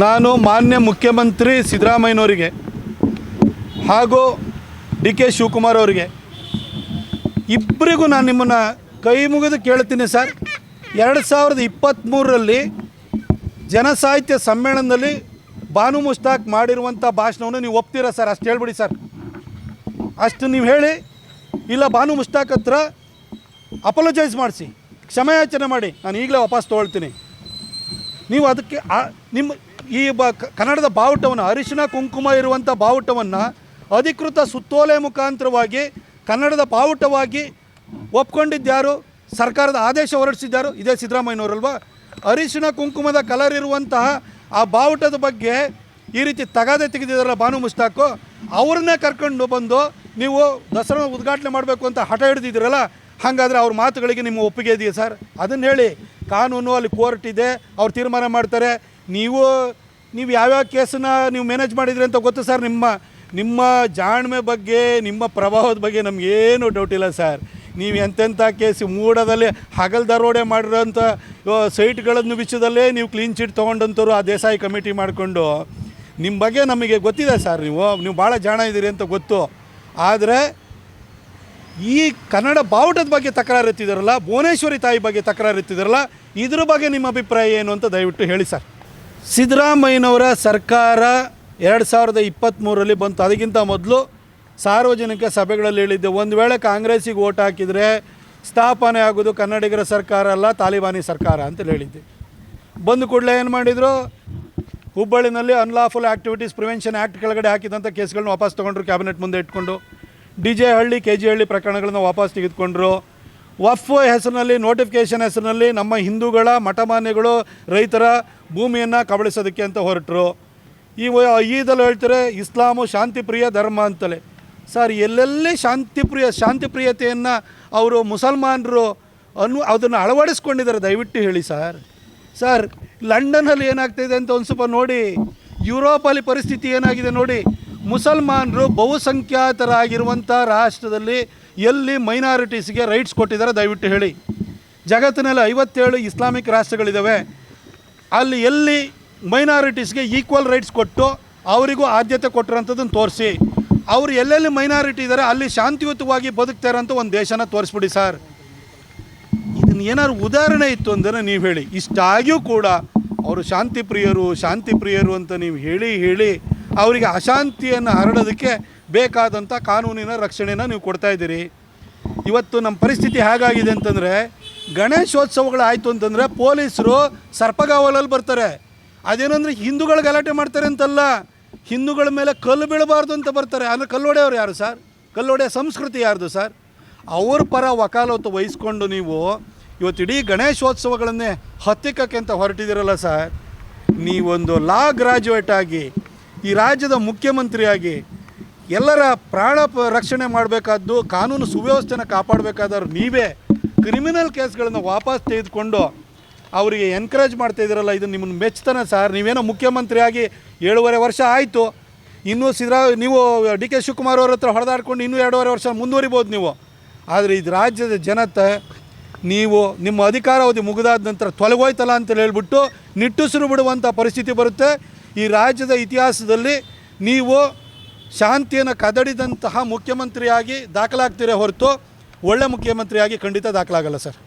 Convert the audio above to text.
ನಾನು ಮಾನ್ಯ ಮುಖ್ಯಮಂತ್ರಿ ಸಿದ್ದರಾಮಯ್ಯನವರಿಗೆ ಹಾಗೂ ಡಿ ಕೆ ಶಿವಕುಮಾರ್ ಅವರಿಗೆ ಇಬ್ಬರಿಗೂ ನಾನು ನಿಮ್ಮನ್ನು ಕೈ ಮುಗಿದು ಕೇಳ್ತೀನಿ ಸರ್. ಎರಡು ಸಾವಿರದ ಇಪ್ಪತ್ತ್ಮೂರರಲ್ಲಿ ಜನಸಾಹಿತ್ಯ ಸಮ್ಮೇಳನದಲ್ಲಿ ಬಾನು ಮುಸ್ತಾಕ್ ಮಾಡಿರುವಂಥ ಭಾಷಣವನ್ನು ನೀವು ಒಪ್ತೀರಾ ಸರ್? ಅಷ್ಟು ಹೇಳ್ಬಿಡಿ ಸರ್. ಅಷ್ಟು ನೀವು ಹೇಳಿ, ಇಲ್ಲ ಬಾನು ಮುಸ್ತಾಕ್ ಹತ್ರ ಅಪಲೋಜೈಸ್ ಮಾಡಿಸಿ, ಕ್ಷಮೆಯಾಚನೆ ಮಾಡಿ, ನಾನು ಈಗಲೇ ವಾಪಸ್ ತೊಗೊಳ್ತೀನಿ. ನೀವು ಅದಕ್ಕೆ ನಿಮ್ಮ ಈ ಬ ಕನ್ನಡದ ಬಾವುಟವನ್ನು, ಅರಿಶಿನ, ಕುಂಕುಮ ಇರುವಂಥ ಬಾವುಟವನ್ನು ಅಧಿಕೃತ ಸುತ್ತೋಲೆ ಮುಖಾಂತರವಾಗಿ ಕನ್ನಡದ ಬಾವುಟವಾಗಿ ಒಪ್ಕೊಂಡಿದ್ದಾರು ಸರ್ಕಾರದ ಆದೇಶ ಹೊರಡಿಸಿದ್ದಾರು ಇದೇ ಸಿದ್ದರಾಮಯ್ಯನವರಲ್ವಾ? ಅರಿಶಿನ, ಕುಂಕುಮದ ಕಲರ್ ಇರುವಂತಹ ಆ ಬಾವುಟದ ಬಗ್ಗೆ ಈ ರೀತಿ ತಗಾದೆ ತೆಗೆದಿದ್ದಾರಲ್ಲ ಬಾನು ಮುಸ್ತಾಕು, ಅವ್ರನ್ನೇ ಕರ್ಕೊಂಡು ಬಂದು ನೀವು ದಸರಾ ಉದ್ಘಾಟನೆ ಮಾಡಬೇಕು ಅಂತ ಹಠ ಹಿಡಿದಿದ್ದೀರಲ್ಲ, ಹಾಗಾದರೆ ಅವ್ರ ಮಾತುಗಳಿಗೆ ನಿಮ್ಮ ಒಪ್ಪಿಗೆ ಇದೆಯಾ ಸರ್? ಅದನ್ನು ಹೇಳಿ, ಕಾನೂನು ಅಲ್ಲಿ ಕೋರ್ಟ್ ಇದೆ, ಅವ್ರು ತೀರ್ಮಾನ ಮಾಡ್ತಾರೆ ನೀವು ನೀವು ಯಾವ್ಯಾವ ಕೇಸನ್ನ ನೀವು ಮ್ಯಾನೇಜ್ ಮಾಡಿದ್ರಿ ಅಂತ ಗೊತ್ತು ಸರ್? ನಿಮ್ಮ ನಿಮ್ಮ ಜಾಣ್ಮೆ ಬಗ್ಗೆ, ನಿಮ್ಮ ಪ್ರಭಾವದ ಬಗ್ಗೆ ನಮಗೇನು ಡೌಟ್ ಇಲ್ಲ ಸರ್. ನೀವು ಎಂತೆಂಥ ಕೇಸ್ ಮೂಡದಲ್ಲಿ ಹಗಲ್ ದರೋಡೆ ಮಾಡಿರೋಂಥ ಸೈಟ್ಗಳನ್ನು ವಿಷಯದಲ್ಲೇ ನೀವು ಕ್ಲೀನ್ ಚೀಟ್ ತೊಗೊಂಡಂಥವ್ರು ಆ ದೇಸಾಯಿ ಕಮಿಟಿ ಮಾಡಿಕೊಂಡು, ನಿಮ್ಮ ಬಗ್ಗೆ ನಮಗೆ ಗೊತ್ತಿದೆ ಸರ್ ನೀವು. ನೀವು ಭಾಳ ಜಾಣ ಇದ್ದೀರಿ ಅಂತ ಗೊತ್ತು. ಆದರೆ, ಈ ಕನ್ನಡ ಬಾವುಟದ ಬಗ್ಗೆ ತಕರಾರು ಎತ್ತಿದಾರಲ್ಲ ಭುವನೇಶ್ವರಿ ತಾಯಿ ಬಗ್ಗೆ ತಕರಾರು ಎತ್ತಿದಾರಲ್ಲ ಇದ್ರ ಬಗ್ಗೆ ನಿಮ್ಮ ಅಭಿಪ್ರಾಯ ಏನು ಅಂತ ದಯವಿಟ್ಟು ಹೇಳಿ ಸರ್. ಸಿದ್ದರಾಮಯ್ಯನವರ ಸರ್ಕಾರ ಎರಡು ಸಾವಿರದ ಇಪ್ಪತ್ತ್ಮೂರರಲ್ಲಿ ಬಂತು. ಅದಕ್ಕಿಂತ ಮೊದಲು ಸಾರ್ವಜನಿಕ ಸಭೆಗಳಲ್ಲಿ ಹೇಳಿದ್ದೆ, ಒಂದು ವೇಳೆ ಕಾಂಗ್ರೆಸ್ಸಿಗೆ ಓಟ್ ಹಾಕಿದರೆ ಸ್ಥಾಪನೆ ಆಗೋದು ಕನ್ನಡಿಗರ ಸರ್ಕಾರ ಅಲ್ಲ, ತಾಲಿಬಾನಿ ಸರ್ಕಾರ ಅಂತ ಹೇಳಿದ್ದೆ. ಬಂದು ಕೂಡಲೇ ಏನು ಮಾಡಿದರು? ಹುಬ್ಬಳ್ಳಿನಲ್ಲಿ ಅನ್ಲಾಫುಲ್ ಆ್ಯಕ್ಟಿವಿಟೀಸ್ ಪ್ರಿವೆನ್ಷನ್ ಆ್ಯಕ್ಟ್ ಕೆಳಗಡೆ ಹಾಕಿದಂಥ ಕೇಸ್ಗಳನ್ನ ವಾಪಸ್ ತೊಗೊಂಡ್ರು ಕ್ಯಾಬಿನೆಟ್ ಮುಂದೆ ಇಟ್ಕೊಂಡು. D J Halli, K G Halli ಪ್ರಕರಣಗಳನ್ನ ವಾಪಸ್ ತೆಗೆದುಕೊಂಡ್ರು. ವಫ್ ಹೆಸರಿನಲ್ಲಿ ನೋಟಿಫಿಕೇಷನ್ ಹೆಸರಿನಲ್ಲಿ ನಮ್ಮ ಹಿಂದೂಗಳ ಮಠಮಾನ್ಯಗಳು ರೈತರ ಭೂಮಿಯನ್ನು ಕಬಳಿಸೋದಕ್ಕೆ ಅಂತ ಹೊರಟರು. ಈ ಈದಲ್ಲಿ ಹೇಳ್ತಾರೆ, ಇಸ್ಲಾಮು ಶಾಂತಿಪ್ರಿಯ ಧರ್ಮ ಅಂತಲೇ. ಸರ್, ಎಲ್ಲೆಲ್ಲಿ ಶಾಂತಿಪ್ರಿಯ, ಶಾಂತಿಪ್ರಿಯತೆಯನ್ನು ಅವರು ಮುಸಲ್ಮಾನರು ಅನ್ನು, ಅದನ್ನು ಅಳವಡಿಸ್ಕೊಂಡಿದ್ದಾರೆ, ದಯವಿಟ್ಟು ಹೇಳಿ ಸರ್. ಸರ್ ಲಂಡನಲ್ಲಿ ಏನಾಗ್ತಿದೆ ಅಂತ ಒಂದು ಸ್ವಲ್ಪ ನೋಡಿ, ಯುರೋಪಲ್ಲಿ ಪರಿಸ್ಥಿತಿ ಏನಾಗಿದೆ ನೋಡಿ ಮುಸಲ್ಮಾನರು ಬಹುಸಂಖ್ಯಾತರಾಗಿರುವಂಥ ರಾಷ್ಟ್ರದಲ್ಲಿ ಎಲ್ಲಿ ಮೈನಾರಿಟೀಸ್ಗೆ ರೈಟ್ಸ್ ಕೊಟ್ಟಿದ್ದಾರೆ ದಯವಿಟ್ಟು ಹೇಳಿ. ಜಗತ್ತಿನಲ್ಲಿ ಐವತ್ತೇಳು ಇಸ್ಲಾಮಿಕ್ ರಾಷ್ಟ್ರಗಳಿದ್ದಾವೆ. ಅಲ್ಲಿ ಎಲ್ಲಿ ಮೈನಾರಿಟೀಸ್ಗೆ ಈಕ್ವಲ್ ರೈಟ್ಸ್ ಕೊಟ್ಟು ಅವರಿಗೂ ಆದ್ಯತೆ ಕೊಟ್ಟಿರೋಂಥದ್ದನ್ನು ತೋರಿಸಿ. ಅವರು ಎಲ್ಲೆಲ್ಲಿ ಮೈನಾರಿಟಿ ಇದ್ದಾರೆ ಅಲ್ಲಿ ಶಾಂತಿಯುತವಾಗಿ ಬದುಕ್ತಾರೆ ಅಂತ ಒಂದು ದೇಶನ ತೋರಿಸ್ಬಿಡಿ ಸರ್. ಇದನ್ನು ಏನಾದ್ರು ಉದಾಹರಣೆ ಇತ್ತು ಅಂದರೆ ನೀವು ಹೇಳಿ. ಇಷ್ಟಾಗಿಯೂ ಕೂಡ ಅವರು ಶಾಂತಿ ಪ್ರಿಯರು ಶಾಂತಿ ಪ್ರಿಯರು ಅಂತ ನೀವು ಹೇಳಿ ಹೇಳಿ ಅವರಿಗೆ ಅಶಾಂತಿಯನ್ನು ಹರಡೋದಕ್ಕೆ ಬೇಕಾದಂಥ ಕಾನೂನಿನ ರಕ್ಷಣೆಯನ್ನು ನೀವು ಕೊಡ್ತಾ ಇದ್ದೀರಿ. ಇವತ್ತು ನಮ್ಮ ಪರಿಸ್ಥಿತಿ ಹೇಗಾಗಿದೆ ಅಂತಂದರೆ ಗಣೇಶೋತ್ಸವಗಳು ಆಯಿತು ಅಂತಂದರೆ ಪೊಲೀಸರು ಸರ್ಪಗಾವಲಲ್ಲಿ ಬರ್ತಾರೆ. ಅದೇನಂದ್ರೆ ಹಿಂದೂಗಳ ಗಲಾಟೆ ಮಾಡ್ತಾರೆ ಅಂತಲ್ಲ, ಹಿಂದೂಗಳ ಮೇಲೆ ಕಲ್ಲು ಬೀಳಬಾರ್ದು ಅಂತ ಬರ್ತಾರೆ. ಅಂದರೆ ಕಲ್ಲೊಡೆಯವ್ರು ಯಾರು ಸರ್? ಕಲ್ಲೊಡೆಯ ಸಂಸ್ಕೃತಿ ಯಾರ್ದು ಸರ್? ಅವ್ರ ಪರ ವಕಾಲತ್ತು ವಹಿಸ್ಕೊಂಡು ನೀವು ಇವತ್ತು ಇಡೀ ಗಣೇಶೋತ್ಸವಗಳನ್ನೇ ಹತ್ತಿಕ್ಕಕ್ಕೆ ಅಂತ ಹೊರಟಿದ್ದೀರಲ್ಲ ಸರ್, ನೀವೊಂದು ಲಾ ಗ್ರಾಜುಯೇಟ್ ಆಗಿ ಈ ರಾಜ್ಯದ ಮುಖ್ಯಮಂತ್ರಿಯಾಗಿ ಎಲ್ಲರ ಪ್ರಾಣ ರಕ್ಷಣೆ ಮಾಡಬೇಕಾದ್ದು, ಕಾನೂನು ಸುವ್ಯವಸ್ಥೆನ ಕಾಪಾಡಬೇಕಾದವ್ರು ನೀವೇ. ಕ್ರಿಮಿನಲ್ ಕೇಸ್ಗಳನ್ನು ವಾಪಸ್ ತೆಗೆದುಕೊಂಡು ಅವರಿಗೆ ಎನ್ಕರೇಜ್ ಮಾಡ್ತಾ ಇದ್ದೀರಲ್ಲ ಇದು ನಿಮ್ಮನ್ನು ಮೆಚ್ತಾನೆ ಸರ್ ನೀವೇನೋ ಮುಖ್ಯಮಂತ್ರಿಯಾಗಿ ಏಳುವರೆ ವರ್ಷ ಆಯಿತು. ಇನ್ನೂ ಸಿದ್ದರಾ ನೀವು ಡಿ ಕೆ ಶಿವಕುಮಾರ್ ಅವ್ರ ಹತ್ರ ಹೊಡೆದಾಡ್ಕೊಂಡು ಇನ್ನೂ ಎರಡೂವರೆ ವರ್ಷ ಮುಂದುವರಿಬೋದು ನೀವು. ಆದರೆ ಇದು ರಾಜ್ಯದ ಜನತೆ, ನೀವು ನಿಮ್ಮ ಅಧಿಕಾರಾವಧಿ ಮುಗಿದಾದ ನಂತರ ತೊಲಗೋಯ್ತಲ್ಲ ಅಂತ ಹೇಳ್ಬಿಟ್ಟು ನಿಟ್ಟುಸಿರು ಬಿಡುವಂಥ ಪರಿಸ್ಥಿತಿ ಬರುತ್ತೆ. ಈ ರಾಜ್ಯದ ಇತಿಹಾಸದಲ್ಲಿ ನೀವು ಶಾಂತಿಯನ್ನು ಕದಡಿದಂತಹ ಮುಖ್ಯಮಂತ್ರಿಯಾಗಿ ದಾಖಲಾಗ್ತೀರೇ ಹೊರತು ಒಳ್ಳೆ ಮುಖ್ಯಮಂತ್ರಿಯಾಗಿ ಖಂಡಿತ ದಾಖಲಾಗಲ್ಲ ಸರ್.